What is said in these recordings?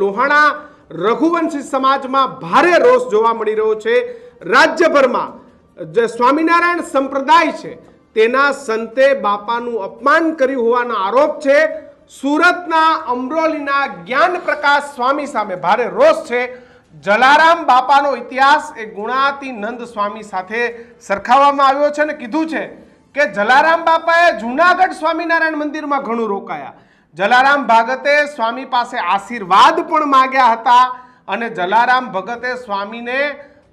લોહાણા રઘુવંશી સમાજમાં ભારે રોષ જોવા મળી રહ્યો છે. રાજ્યભરમાં જે સ્વામિનારાયણ સંપ્રદાય છે, તેના સંતે બાપાનું અપમાન કર્યું હોવાનો આરોપ છે. સુરતના અમરોલીના જ્ઞાન પ્રકાશ સ્વામી સામે ભારે રોષ છે. જલારામ બાપાનો ઇતિહાસ એ ગુણાતીનંદ સ્વામી સાથે સરખાવવામાં આવ્યો છે અને કીધું છે કે જલારામ બાપાએ જૂનાગઢ સ્વામિનારાયણ મંદિરમાં ઘણું રોકાયા. જલારામ ભાગતે સ્વામી પાસે આશીર્વાદ પણ માગ્યા હતા અને જલારામ ભગતે સ્વામીને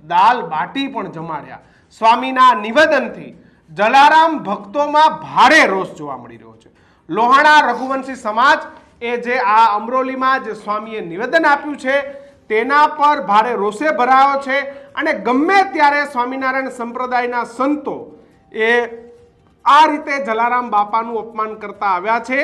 દાલ બાટી પણ જમાડ્યા. સ્વામીના નિવેદનથી જલારામ ભક્તોમાં ભારે રોષ જોવા મળી રહ્યો છે. લોહાણા રઘુવંશી સમાજ એ જે આ અમરોલીમાં જે સ્વામીએ નિવેદન આપ્યું છે, તેના પર ભારે રોષે ભરાયો છે અને ગમે ત્યારે સ્વામિનારાયણ સંપ્રદાયના સંતો એ આ રીતે જલારામ બાપાનું અપમાન કરતા આવ્યા છે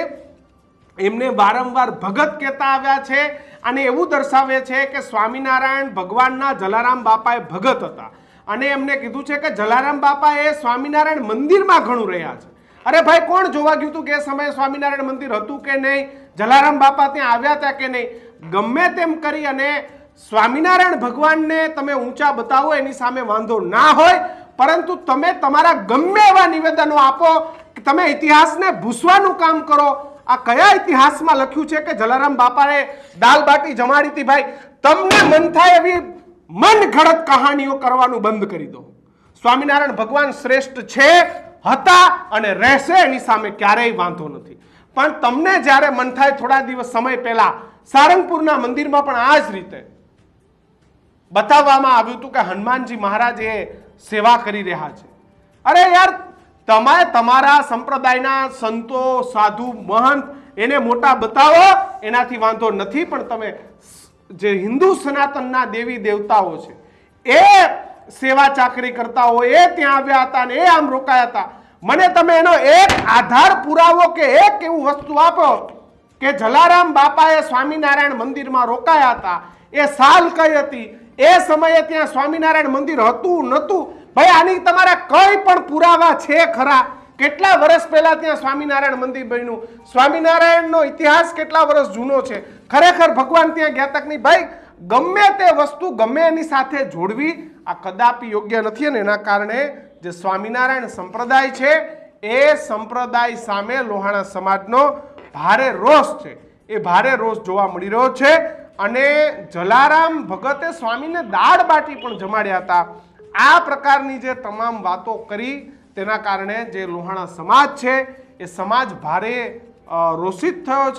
એમને વારંવાર ભગત કહેતા આવ્યા છે અને એવું દર્શાવે છે કે સ્વામિનારાયણ ભગવાનના જલારામ બાપા એ ભગત હતા. અને એમને કીધું છે કે જલારામ બાપા એ સ્વામિનારાયણ મંદિરમાં ઘણું રહ્યા છે. અરે ભાઈ, કોણ જોવા ગયું હતું કે એ સમયે સ્વામિનારાયણ મંદિર હતું કે નહીં? જલારામ બાપા ત્યાં આવ્યા હતા કે નહીં? ગમે તેમ કરી અને સ્વામિનારાયણ ભગવાનને તમે ઊંચા બતાવો, એની સામે વાંધો ના હોય, પરંતુ તમે તમારા ગમે એવા નિવેદનો આપો તમે ઇતિહાસને ભૂસવાનું કામ કરો આ કયા ઇતિહાસમાં લખ્યું છે કે જલારામ બાપાએ દાલ બાટી જમાડી હતી? ભાઈ, તમને મન થાય એવી મન ઘડત કહાનીઓ કરવાનું બંધ કરી દો. સ્વામિનારાયણ ભગવાન શ્રેષ્ઠ છે, હતા અને રહેશે, એની સામે ક્યારેય વાંધો નથી. પણ તમને જ્યારે મન થાય થોડા દિવસ સમય પહેલા સારંગપુરના મંદિરમાં પણ આ જ રીતે બતાવવામાં આવ્યું હતું કે હનુમાનજી મહારાજ એ સેવા કરી રહ્યા છે. અરે યાર તમે તમારા સંપ્રદાયના સંતો, સાધુ, મહંત, એને મોટા બતાવો, એનાથી વાંધો નથી, પણ તમે જે હિન્દુ સનાતનના દેવી દેવતાઓ છે, એ સેવા ચાકરી કરતા હોય, એ ત્યાં આવ્યા હતા ને એ આમ રોકાયા હતા. મને તમે એનો એક આધાર પુરાવો કે એક એવું વસ્તુ આપો કે જલારામ બાપાએ સ્વામિનારાયણ મંદિરમાં રોકાયા હતા. એ સાલ કઈ હતી? એ સમયે ત્યાં સ્વામિનારાયણ મંદિર હતું નહોતું ભાઈ, આની તમારા કઈ પણ પુરાવા છે ખરા? કેટલા વર્ષ પહેલા ત્યાં સ્વામિનારાયણ મંદિર બન્યું? સ્વામિનારાયણનો ઇતિહાસ કેટલા વર્ષ જૂનો છે? ખરેખર ભગવાન ત્યાં ગયા નહીં. ભાઈ, ગમે તે વસ્તુ ગમે એની સાથે જોડવી, આ કદાપી યોગ્ય નથી અને એના કારણે જે સ્વામિનારાયણ સંપ્રદાય છે, એ સંપ્રદાય સામે લોહાણા સમાજનો ભારે રોષ છે. એ ભારે રોષ જોવા મળી રહ્યો છે અને જલારામ ભગતે સ્વામીને દાળ બાટી પણ જમાડ્યા હતા. આ પ્રકારની જે તમામ વાતો કરી, તેના કારણે જે લોહાણા સમાજ છે, એ સમાજ ભારે રોષિત થયો છે.